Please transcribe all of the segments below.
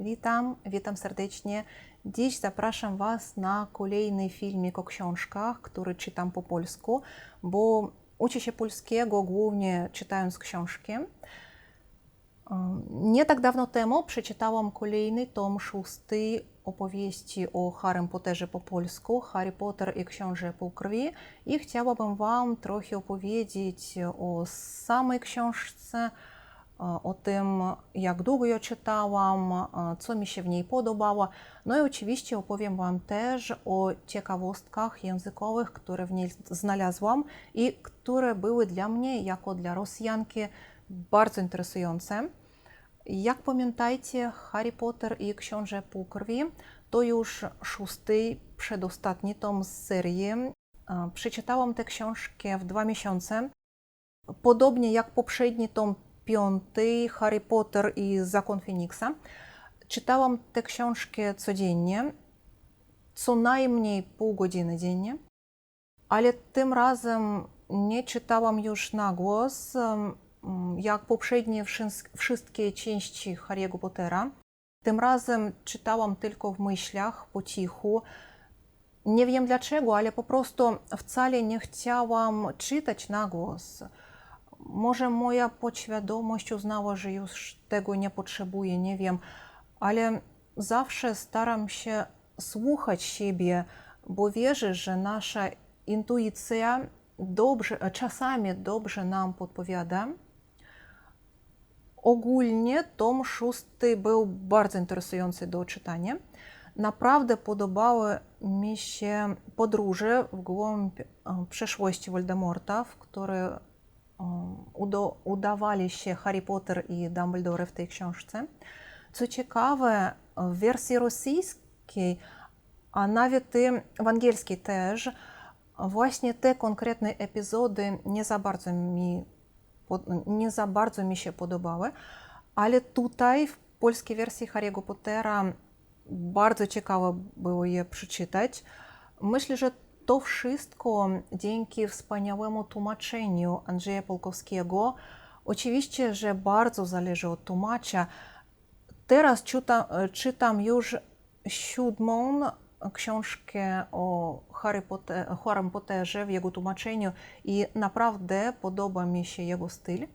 Witam, witam serdecznie. Dziś zapraszam Was na kolejny filmik o książkach, który czytam po polsku, bo uczę się polskiego głównie czytając książki. Nie tak dawno temu przeczytałam kolejny tom szósty opowieści o Harrym Potterze po polsku, Harry Potter i Książę Półkrwi i chciałabym Wam trochę opowiedzieć o samej książce, o tym, jak długo ją czytałam, co mi się w niej podobało. No i oczywiście opowiem Wam też o ciekawostkach językowych, które w niej znalazłam i które były dla mnie, jako dla Rosjanki, bardzo interesujące. Jak pamiętajcie, Harry Potter i Książę Półkrwi to już szósty, przedostatni tom serii. Przeczytałam tę książkę w dwa miesiące. Podobnie jak poprzedni tom piąty, Harry Potter i Zakon Feniksa. Czytałam tę książkę codziennie, co najmniej pół godziny dziennie, ale tym razem nie czytałam już na głos, jak poprzednie wszystkie części Harry'ego Pottera. Tym razem czytałam tylko w myślach, po cichu. Nie wiem dlaczego, ale po prostu wcale nie chciałam czytać na głos. Może moja podświadomość uznała, że już tego nie potrzebuję, nie wiem, ale zawsze staram się słuchać siebie, bo wierzę, że nasza intuicja dobrze, czasami dobrze nam podpowiada. Ogólnie tom szósty był bardzo interesujący do czytania. Naprawdę podobały mi się podróże w głąb przeszłości Voldemorta, w które udawali się Harry Potter i Dumbledore w tej książce. Co ciekawe, w wersji rosyjskiej, a nawet i w angielskiej też, właśnie te konkretne epizody nie za bardzo mi, nie za bardzo mi się podobały, ale tutaj w polskiej wersji Harry'ego Pottera bardzo ciekawo było je przeczytać. Myślę, że to wszystko dzięki wspaniałemu tłumaczeniu Andrzeja Polkowskiego. Oczywiście, że bardzo zależy od tłumacza. Teraz czytam, czytam już siódmą książkę o Harry Potter, Harrym Potterze w jego tłumaczeniu i naprawdę podoba mi się jego styl.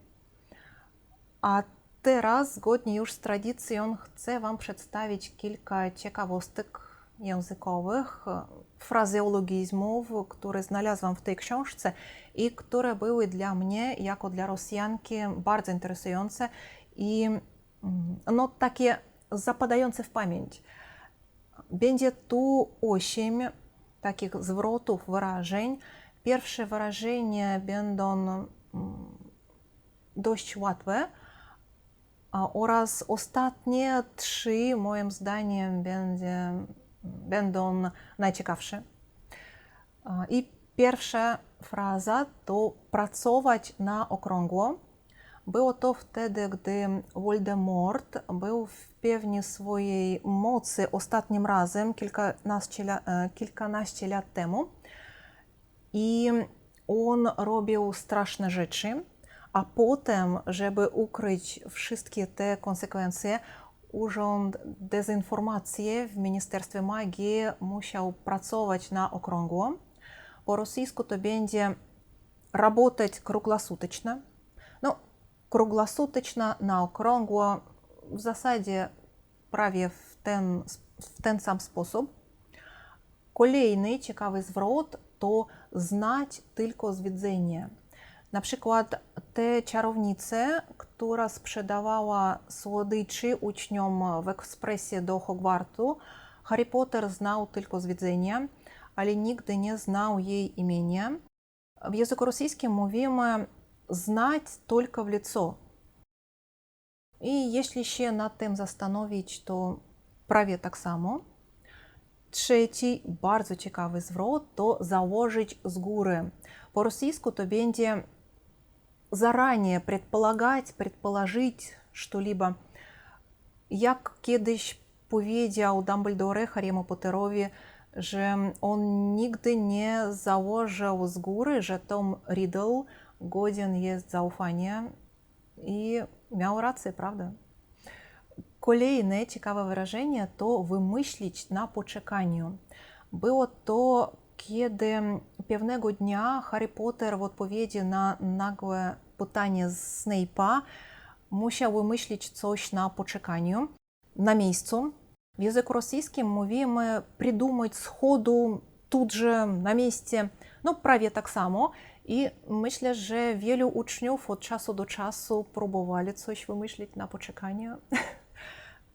A teraz, zgodnie już z tradycją, chcę Wam przedstawić kilka ciekawostek językowych, frazeologizmów, które znalazłam w tej książce i które były dla mnie, jako dla Rosjanki, bardzo interesujące i no, takie zapadające w pamięć. Będzie tu osiem takich zwrotów, wyrażeń. Pierwsze wyrażenia będą dość łatwe, oraz ostatnie trzy, moim zdaniem, będzie będą najciekawsze. I pierwsza fraza to pracować na okrągło. Było to wtedy, gdy Voldemort był w pewni swojej mocy ostatnim razem, kilkanaście, kilkanaście lat temu. I on robił straszne rzeczy, a potem, żeby ukryć wszystkie te konsekwencje, Urząd Dezinformacji w Ministerstwie Magii musiał pracować na okrągło. Po rosyjsku to będzie работать круглосуточно. No, kruglosuteczna na okrągło, w zasadzie prawie w ten, w ten sam sposób. Kolejny ciekawy zwrot to znać tylko z widzenia. Na przykład te czarownice, która sprzedawała słodyczy uczniom w ekspresie do Hogwartu, Harry Potter znał tylko z widzenia, ale nigdy nie znał jej imienia. W języku rosyjskim mówimy znać tylko w lico. I jeśli się nad tym zastanowić, to prawie tak samo. Trzeci, bardzo ciekawy zwrot to założyć z góry. Po rosyjsku to będzie заранее предполагать, предположить что-либо. Jest zaufania i miał rację, prawda? Kolejne ciekawe wyrażenie to wymyślić na poczekaniu. Było to, kiedy pewnego dnia Harry Potter w odpowiedzi na nagłe pytanie z Snape'a musiał wymyślić coś na poczekaniu, na miejscu. W języku rosyjskim mówimy придумать сходу, тут же, na miejscu. No prawie tak samo. I myślę, że wielu uczniów od czasu do czasu próbowali coś wymyślić na poczekaniu.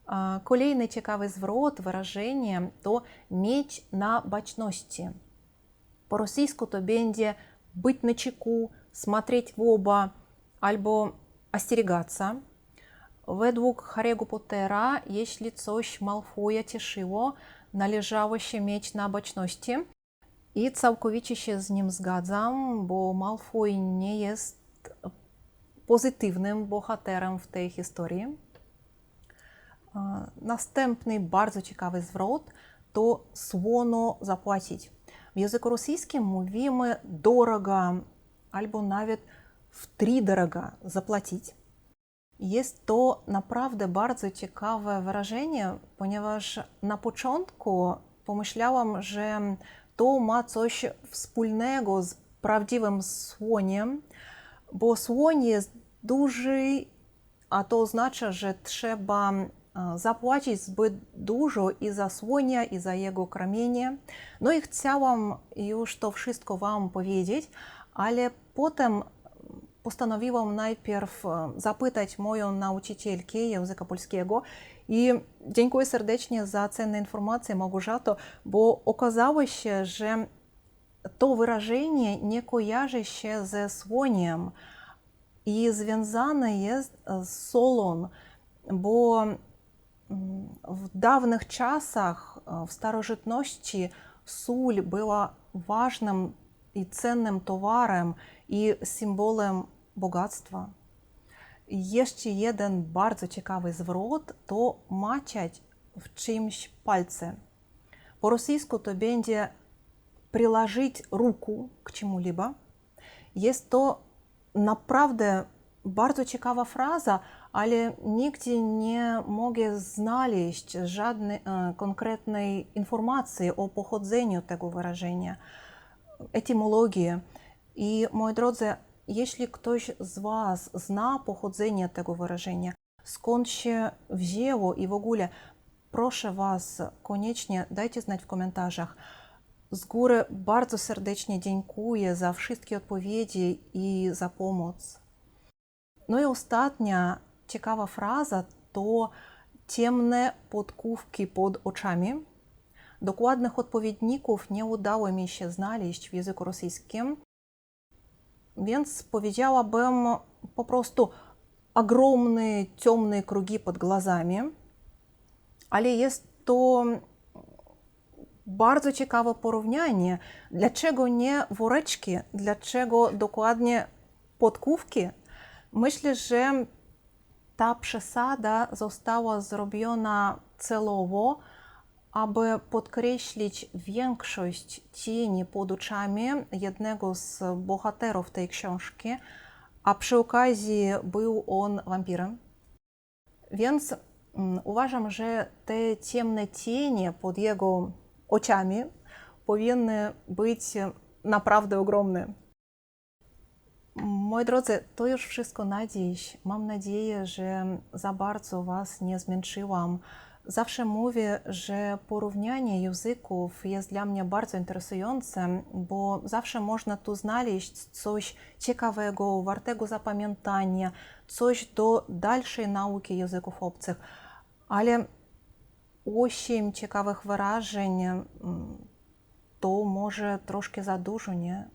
A Kolejny ciekawy zwrot, wyrażenie to mieć na baczności. Rosyjsku to będzie być na czeku, смотреть w oba albo остерегаться. Według Harry'ego Pottera, jeśli coś Malfoya cieszyło, należało się mieć na baczności. I całkowicie się z nim zgadzam, bo Malfoy nie jest pozytywnym bohaterem w tej historii. E, Następny bardzo ciekawy zwrot to słono zapłacić. W języku rosyjskim mówimy drogo albo nawet wtrидорого zapłacić. Jest to naprawdę bardzo ciekawe wyrażenie, ponieważ na początku pomyślałam, że to ma coś wspólnego z prawdziwym słoniem, bo słoń jest duży, a to oznacza, że trzeba e, zapłacić zbyt dużo i za słonia, i za jego karmienie. No i chciałam już to wszystko Wam powiedzieć, ale potem postanowiłam najpierw zapytać moją nauczycielkę języka polskiego i dziękuję serdecznie za cenne informacje, Małgorzato, bo okazało się, że to wyrażenie nie kojarzy się ze słoniem i związane jest z solą, bo В давних часах е, в старожитності суль була важним і ценним товаром і символом Є ще один дуже цікавий зворот to maciać w czymś palce. Po rosyjsku to będzie приложить руку к чому-либо. Jest to naprawdę bardzo ciekawa fraza, ale nigdzie nie mogę znaleźć żadnej e, konkretnej informacji o pochodzeniu tego wyrażenia, etymologii. I moi drodzy, jeśli ktoś z Was zna pochodzenie tego wyrażenia, skąd się wzięło i w ogóle, proszę Was, koniecznie dajcie znać w komentarzach. Z góry bardzo serdecznie dziękuję za wszystkie odpowiedzi i za pomoc. No i ostatnia ciekawa fraza to ciemne podkówki pod oczami. Dokładnych odpowiedników nie udało mi się znaleźć w języku rosyjskim, więc powiedziałabym po prostu ogromne ciemne krugi pod глазами, ale jest to bardzo ciekawe porównanie. Dlaczego nie woreczki? Dlaczego dokładnie podkówki? Myślę, że ta przesada została zrobiona celowo, aby podkreślić większość cieni pod oczami jednego z bohaterów tej książki, a przy okazji był on wampirem. Więc mm, uważam, że te ciemne cienie pod jego oczami powinny być naprawdę ogromne. Moi drodzy, to już wszystko na dziś. Mam nadzieję, że za bardzo Was nie zmęczyłam. Zawsze mówię, że porównanie języków jest dla mnie bardzo interesujące, bo zawsze można tu znaleźć coś ciekawego, wartego zapamiętania, coś do dalszej nauki języków obcych. Ale osiem ciekawych wyrażeń to może troszkę za dużo, nie?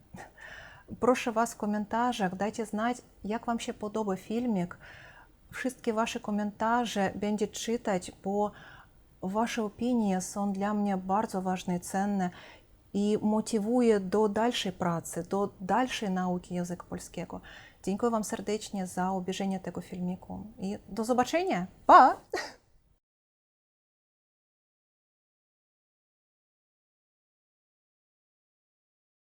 Proszę Was w komentarzach, dajcie znać, jak Wam się podoba filmik. Wszystkie Wasze komentarze będzie czytać, bo Wasze opinie są dla mnie bardzo ważne i cenne i motywuje do dalszej pracy, do dalszej nauki języka polskiego. Dziękuję Wam serdecznie za obejrzenie tego filmiku i do zobaczenia. Pa!